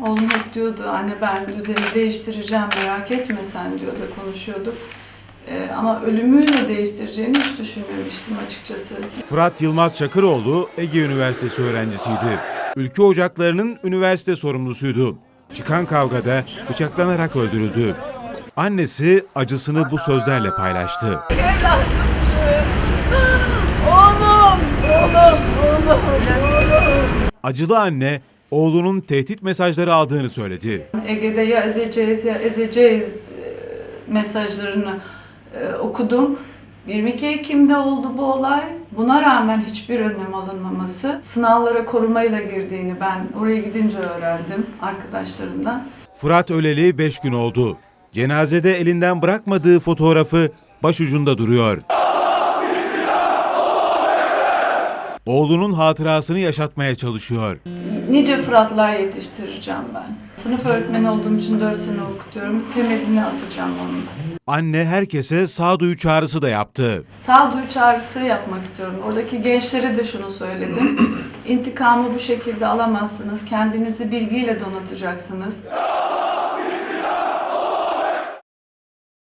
Oğlum hep diyordu anne ben düzeni değiştireceğim merak etme sen diyordu konuşuyorduk. Ee, ama ölümüyle değiştireceğini hiç düşünmemiştim açıkçası. Fırat Yılmaz Çakıroğlu Ege Üniversitesi öğrencisiydi. Ülke Ocakları'nın üniversite sorumlusuydu. Çıkan kavgada bıçaklanarak öldürüldü. Annesi acısını bu sözlerle paylaştı. Acılı anne oğlunun tehdit mesajları aldığını söyledi. Ege'de ya ezeceğiz ya ezeceğiz e, mesajlarını e, okudum. 22 Ekim'de oldu bu olay. Buna rağmen hiçbir önlem alınmaması, sınavlara korumayla girdiğini ben oraya gidince öğrendim arkadaşlarımdan. Fırat öleli 5 gün oldu. Cenazede elinden bırakmadığı fotoğrafı başucunda duruyor. Oğlunun hatırasını yaşatmaya çalışıyor. Nice Fıratlar yetiştireceğim ben. Sınıf öğretmeni olduğum için 4 sene okutuyorum. Temelini atacağım onun. Anne herkese sağduyu çağrısı da yaptı. Sağduyu çağrısı yapmak istiyorum. Oradaki gençlere de şunu söyledim. İntikamı bu şekilde alamazsınız. Kendinizi bilgiyle donatacaksınız.